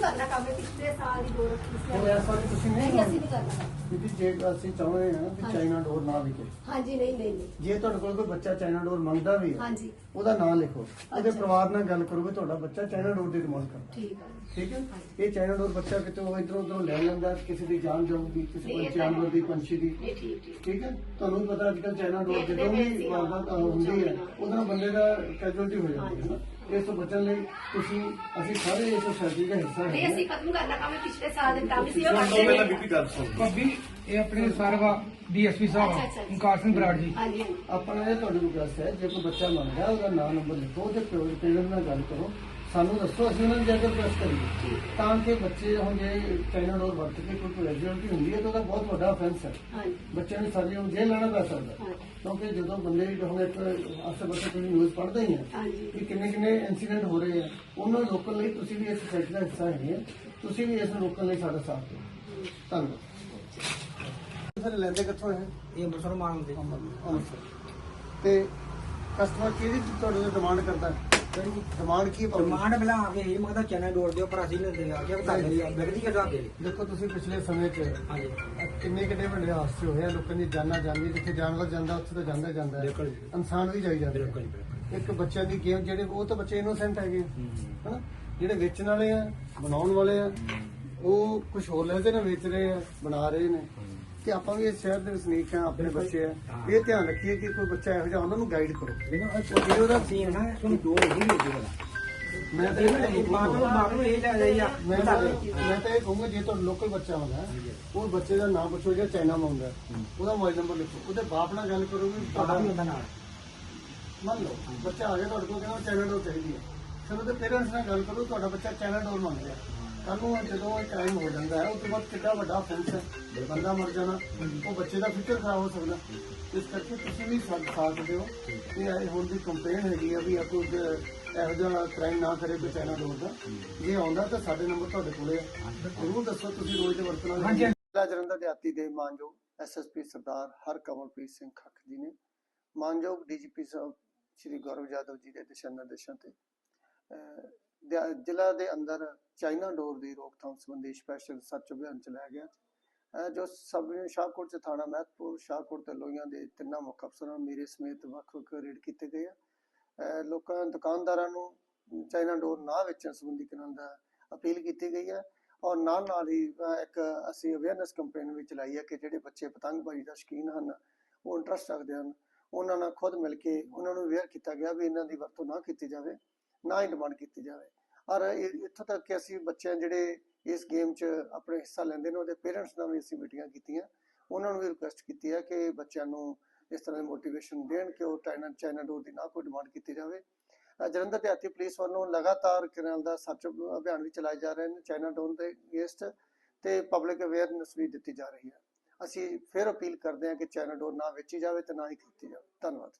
ਕਰਨਾ ਕੰਮ ਪਿਛਲੇ ਸਾਲ ਦੀ ਦੋ ਰੱਖੀ ਸੀ। ਉਹ ਯਾਰ sorry ਤੁਸੀਂ ਨਹੀਂ ਅਸੀਂ ਨਹੀਂ ਕਰਨਾ। ਜੇ ਅਸੀਂ ਚਾਹੁੰਦੇ ਹਾਂ ਕਿ ਹਾਂਜੀ। ਚਾਈਨਾ ਡੋਰ ਨਾ ਵਿਕੇ। ਹਾਂਜੀ ਨਹੀਂ ਨਹੀਂ ਨਹੀਂ। ਜੇ ਤੁਹਾਡੇ ਕੋਲ ਕੋਈ ਬੱਚਾ ਚਾਈਨਾ ਡੋਰ ਮੰਗਦਾ ਵੀ ਹੈ ਹਾਂਜੀ। ਉਹਦਾ ਨਾਮ ਲਿਖੋ। ਉਹਦੇ ਅੱਛਾ। ਪਰਿਵਾਰ ਨਾਲ ਗੱਲ ਕਰੋਗੇ ਤੁਹਾਡਾ ਬੱਚਾ ਚਾਈਨਾ ਡੋਰ ਦੀ ਡਿਮਾਂਡ ਕਰਦਾ। ਠੀਕ ਹੈ ਠੀਕ ਹੈ? ਇਹ ਚਾਈਨਾ ਡੋਰ ਬੱਚਾ ਕਿਤੇ ਉਹ ਇਧਰੋਂ ਉਧਰੋਂ ਲੈ ਲੈਂਦਾ ਕਿਸੇ ਦੀ ਜਾਨ ਜਾਊਗੀ ਕਿਸੇ ਨਹੀਂ, ਇਹ ਕੋਈ ਤਾਂ ਜਾਨਵਰ। ਦੀ ਪੰਛੀ ਦੀ। ਇਹ ਠੀਕ ਠੀਕ। ਠੀਕ ਹੈ? ਤੁਹਾਨੂੰ ਵੀ ਪਤਾ ਅੱਜ ਕੱਲ ਚਾਈਨਾ ਡੋਰ ਦੇਖਦੇ ਜਦੋਂ ਪਏ ਵੀ ਸੀ, ਵਾਰਦਾਤ ਹੁੰਦੀ ਹੈ। ਉਹਦੇ ਨਾਲ ਬੰਦੇ ਦਾ ਕੈਜੁਅਲਟੀ ਹੋ ਜਾਂਦੀ ਹੈ ਨਾ। ਇਸ ਤੋਂ ਬਚਣ ਲਈ ਤੁਸੀਂ ਅਸੀਂ ਸਾਰੇ ਇਸ ਸੋਸਾਇਟੀ ਦਾ ਹਿੱਸਾ ਨਹੀਂ ਅਸੀਂ ਖਤਮ ਕਰਨਾ ਕੰਮ ਪਿਛਲੇ ਸਾਲ ਦੇ ਕੰਮ ਸੀ ਉਹ ਕਰਦੇ ਨੇ ਬੀਬੀ ਗੱਲ ਸੁਣ। ਭਾਬੀ ਇਹ ਆਪਣੇ ਸਰਵਾ ਡੀਐਸਪੀ ਅੱਛਾ, ਸਾਹਿਬ ਅੱਛਾ। ਓਮਕਾਰ ਸਿੰਘ ਬਰਾੜ ਜੀ। ਹਾਂਜੀ ਹਾਂਜੀ। ਆਪਣਾ ਇਹ ਤੁਹਾਡੀ ਰਿਕੁਐਸਟ ਹੈ ਜੇ ਕੋਈ ਬੱਚਾ ਮੰਗਦਾ ਉਹਦਾ ਨਾਮ ਨੰਬਰ ਲਿਖੋ ਉਹਦੇ ਪੇਰੈਂਟ ਨਾਲ ਗੱਲ ਕਰੋ। ਸਾਨੂੰ ਦੱਸੋ ਅਸੀਂ ਉਹਨਾਂ ਨੂੰ ਜਾ ਕੇ ਪ੍ਰੈਸ ਕਰੀਏ। ਤਾਂ ਕਿ ਬੱਚੇ ਹੁਣ ਜੇ ਚਾਈਨਾ ਡੋਰ ਵਰਤ ਕੇ ਕੋਈ ਕੈਜੁਅਲਟੀ ਹੁੰਦੀ ਹੈ ਤਾਂ ਉਹਦਾ ਬਹੁਤ ਵੱਡਾ ਅਫੈਂਸ ਹੈ। ਹਾਂਜੀ। ਬੱਚਿਆਂ ਨੂੰ ਸਾਰੀ ਨੂੰ ਜੇਲ੍ਹ ਲੈਣਾ ਪੈ ਸਕਦਾ। ਹੈ। ਕਿਉਂਕਿ ਜਦੋਂ ਬੰਦੇ ਹੁਣ ਇੱਕ ਆਸੇ ਪਾਸੇ ਤੁਸੀਂ ਨਿਊਜ਼ ਪੜ੍ਹਦੇ ਹੀ ਆ ਹਾਂਜੀ। ਕਿ ਕਿੰਨੇ ਕਿੰਨੇ ਇਨਸੀਡੈਂਟ ਹੋ ਰਹੇ ਆ ਉਹਨਾਂ ਨੂੰ ਰੋਕਣ ਲਈ ਤੁਸੀਂ ਵੀ ਇਸ ਸੋਸਾਇਟੀ ਦਾ ਹਿੱਸਾ ਹੈਗੇ ਆ। ਤੁਸੀਂ ਵੀ ਇਸ ਨੂੰ ਰੋਕਣ ਲਈ ਸਾਡਾ ਸਾਥ ਦਿਓ। ਧੰਨਵਾਦ। ਫਿਰ ਲੈਂਦੇ ਕਿੱਥੋਂ ਹੈ ਇਹ ਮੁਸਲਮਾਨ ਦੇ। ਅੰਮ੍ਰਿਤਸਰ। ਤੇ ਕਸਟਮਰ ਕਿਹਦੀ ਤੁਹਾਡੇ ਤੋਂ ਡਿਮਾਂਡ ਕਰਦਾ? ਡਿਮਾਂਡ ਕੀ ਪਾਉਂਦੇ? ਡਿਮਾਂਡ ਬਲਾ ਆ ਕੇ ਇਹ ਮਗਦਾ ਚੈਨਲ ਡੋਰ ਦਿਓ ਪਰ ਅਸੀਂ ਨਹੀਂ ਦੇ ਆ ਕਿ ਤੁਹਾਡੇ ਕੇ ਦੇ ਦੇਖੋ ਤੁਸੀਂ ਪਿਛਲੇ ਸਮੇਂ 'ਚ ਕਿੰਨੇ ਕਿੰਨੇ ਵੱਡੇ ਹਾਦਸੇ ਹੋਏ ਆ ਲੋਕਾਂ ਦੀ ਜਾਨਾਂ ਜਾਂਦੀ ਜਿੱਥੇ ਜਾਨਵਰ ਜਾਂਦਾ ਉੱਥੇ ਤਾਂ ਜਾਂਦਾ ਜਾਂਦਾ। ਇਨਸਾਨ ਵੀ ਜਾਈ ਜਾਂਦੇ। ਇੱਕ ਬੱਚਿਆਂ ਦੀ ਗੇਮ ਜਿਹੜੇ ਉਹ ਤਾਂ ਬੱਚੇ ਇਨੋਸੈਂਟ ਹੈਗੇ ਹਨਾ? ਜਿਹੜੇ ਵੇਚਣ ਵਾਲੇ ਆ ਬਣਾਉਣ ਵਾਲੇ ਆ ਉਹ ਕੁਝ ਹੋਰ ਲੈਦੇ ਨੇ ਵੇਚ ਰਹੇ ਆ ਬਣਾ ਰਹੇ ਨੇ। ਤੇ ਆਪਾਂ ਵੀ ਇਸ ਸ਼ਹਿਰ ਦੇ ਵਸਨੀਕ ਆ ਆਪਣੇ ਬੱਚੇ ਆ ਇਹ ਧਿਆਨ ਰੱਖੀਏ ਕਿ ਕੋਈ ਬੱਚਾ ਇਹੋ ਜਿਹਾ ਉਹਨਾਂ ਨੂੰ ਗਾਈਡ ਕਰੋ। ਇਹ ਉਹਦਾ ਸੀਨ ਨਾ ਤੁਹਾਨੂੰ ਦੋ ਹੀ ਦੇਗਾ ਮੈਂ ਤਾਂ ਇਹ ਬਾਤ ਬਾਤ ਇਹ ਲੈ ਮੈਂ ਤਾਂ ਮੈਂ ਤਾਂ ਇਹ ਕਹੂੰਗਾ ਜੇ ਤੁਹਾਡਾ ਲੋਕਲ ਬੱਚਾ ਹੁੰਦਾ ਉਹ ਬੱਚੇ ਦਾ ਨਾਮ ਪੁੱਛੋ ਜਿਹੜਾ ਚਾਈਨਾ ਮਾ ਹੁੰਦਾ ਉਹਦਾ ਮੋਬਾਈਲ ਨੰਬਰ ਲਿਖੋ। ਉਹਦੇ ਬਾਪ ਨਾਲ ਗੱਲ ਕਰੋ ਵੀ ਤੁਹਾਡਾ ਵੀ ਤੁਹਾਡਾ ਹੁੰਦਾ ਨਾਲ। ਮੰਨ ਲਓ ਬੱਚਾ ਆ ਗਿਆ ਤੁਹਾਡੇ ਕੋਲ ਕਹਿੰਦਾ ਚਾਈਨਾ ਡੋਰ ਚਾਹੀਦੀ ਹੈ। ਫਿਰ ਉਹਦੇ ਪੇਰੈਂਟਸ ਨਾਲ ਗੱਲ ਕਰੋ ਤੁਹਾਡਾ ਬੱਚਾ ਚਾਈਨਾ ਡੋਰ ਮੰਗ ਰਿਹਾ ਕੱਲ ਜਦੋਂ ਇਹ ਕ੍ਰਾਈਮ ਹੋ ਜਾਂਦਾ ਹੈ ਉਸ ਤੋਂ ਬਾਅਦ ਕਿੰਨਾ ਵੱਡਾ offense ਹੈ। ਬੰਦਾ ਮਰ ਜਾਣਾ ਉਹ ਬੱਚੇ ਦਾ ਫਿਊਚਰ ਖਰਾਬ ਹੋ ਸਕਦਾ। ਇਸ ਕਰਕੇ ਤੁਸੀਂ ਵੀ ਸਾਥ ਸਾਥ ਦਿਓ। ਕਿ ਇਹ ਹੁਣ ਦੀ ਕੰਪਲੇਨ ਹੈਗੀ ਆ ਵੀ ਆ ਕੋਈ ਇਹੋ ਜਿਹਾ ਕ੍ਰਾਈਮ ਨਾ ਕਰੇ ਕੋਈ ਚਾਈਨਾ ਡੋਰ ਦਾ। ਜੇ ਆਉਂਦਾ ਤਾਂ ਸਾਡੇ ਨੰਬਰ ਤੁਹਾਡੇ ਕੋਲੇ ਆ। ਜ਼ਰੂਰ ਦੱਸੋ ਤੁਸੀਂ ਰੋਜ਼ ਦੇ ਵਰਤਣਾ ਹਾਂਜੀ। ਜ਼ਿਲ੍ਹਾ ਜਲੰਧਰ ਦਿਹਾਤੀ ਦੇ ਮਾਨਯੋਗ ਐਸਐਸਪੀ ਸਰਦਾਰ ਹਰਕਮਲਪ੍ਰੀਤ ਸਿੰਘ ਖੱਖ ਜੀ ਨੇ ਮਾਨਯੋਗ ਡੀਜੀਪੀ ਸਾਹਿਬ ਸ਼੍ਰੀ ਗੌਰਵ ਜਾਦਵ ਜੀ ਦੇ ਦਿਸ਼ਾ ਨਿਰਦੇਸ਼ਾਂ ਤੇ ਜ਼ਿਲ੍ਹਾ ਦੇ ਅੰਦਰ ਚਾਈਨਾ ਡੋਰ ਦੀ ਰੋਕਥਾਮ ਸੰਬੰਧੀ ਸਪੈਸ਼ਲ ਸਰਚ ਅਭਿਆਨ ਚਲਾਇਆ ਗਿਆ। ਜੋ ਸਬ ਸ਼ਾਹਕੋਟ ਚ ਥਾਣਾ ਮਹਿਤਪੁਰ, ਸ਼ਾਹਕੋਟ ਤੇ ਲੋਹੀਆਂ ਦੇ ਤਿੰਨਾਂ ਮੁੱਖ ਅਫਸਰਾਂ ਮੇਰੇ ਸਮੇਤ ਵੱਖ ਵੱਖ ਰੇਡ ਕੀਤੇ ਗਏ ਆ। ਲੋਕਾਂ, ਦੁਕਾਨਦਾਰਾਂ ਨੂੰ ਚਾਈਨਾ ਡੋਰ ਨਾ ਵੇਚਣ ਸੰਬੰਧੀ ਕਰਨ ਦਾ ਅਪੀਲ ਕੀਤੀ ਗਈ ਹੈ ਔਰ ਨਾਲ ਨਾਲ ਹੀ ਇੱਕ ਅਸੀਂ ਅਵੇਅਰਨੈਸ ਕੈਂਪੇਨ ਵੀ ਚਲਾਈ ਹੈ ਕਿ ਜਿਹੜੇ ਬੱਚੇ ਪਤੰਗਬਾਜ਼ੀ ਦਾ ਸ਼ੌਕੀਨ ਹਨ, ਉਹ ਇੰਟਰਸਟ ਰੱਖਦੇ ਹਨ। ਉਹਨਾਂ ਨਾਲ ਖੁਦ ਮਿਲ ਕੇ ਉਹਨਾਂ ਨੂੰ ਅਵੇਅਰ ਕੀਤਾ ਗਿਆ ਵੀ ਇਹਨਾਂ ਦੀ ਵਰਤੋਂ ਨਾ ਕੀਤੀ ਜਾਵੇ। ਨਾ ਹੀ ਡਿਮਾਂਡ ਕੀਤੀ ਜਾਵੇ। ਔਰ ਇੱਥੋਂ ਤੱਕ ਕਿ ਅਸੀਂ ਬੱਚਿਆਂ ਜਿਹੜੇ ਇਸ ਗੇਮ 'ਚ ਆਪਣੇ ਹਿੱਸਾ ਲੈਂਦੇ ਨੇ, ਉਹਦੇ ਪੇਰੈਂਟਸ ਨਾਲ ਵੀ ਅਸੀਂ ਮੀਟਿੰਗਾਂ ਕੀਤੀਆਂ। ਉਹਨਾਂ ਨੂੰ ਵੀ ਰਿਕੁਐਸਟ ਕੀਤੀ ਹੈ ਕਿ ਬੱਚਿਆਂ ਨੂੰ ਇਸ ਤਰ੍ਹਾਂ ਦੀ ਮੋਟੀਵੇਸ਼ਨ ਦੇਣ ਕਿ ਉਹ ਚਾਈਨਾ ਚਾਈਨਾ ਡੋਰ ਦੀ ਨਾ ਕੋਈ ਡਿਮਾਂਡ ਕੀਤੀ ਜਾਵੇ। ਜਲੰਧਰ ਦਿਹਾਤੀ ਪੁਲਿਸ ਵੱਲੋਂ ਲਗਾਤਾਰ ਕਿਰਨ ਦਾ ਸਰਚ ਅਭਿਆਨ ਵੀ ਚਲਾਏ ਜਾ ਰਹੇ ਨੇ ਚਾਈਨਾ ਡੋਰ ਦੇ ਅਗੇਂਸਟ ਤੇ ਪਬਲਿਕ ਅਵੇਅਰਨੈਸ ਵੀ ਦਿੱਤੀ ਜਾ ਰਹੀ ਹੈ। ਅਸੀਂ ਫਿਰ ਅਪੀਲ ਕਰਦੇ ਹਾਂ ਕਿ ਚਾਈਨਾ ਡੋਰ ਨਾ ਵੇਚੀ ਜਾਵੇ ਤੇ ਨਾ ਹੀ ਕੀਤੀ ਜਾਵੇ। ਧੰਨਵਾਦ।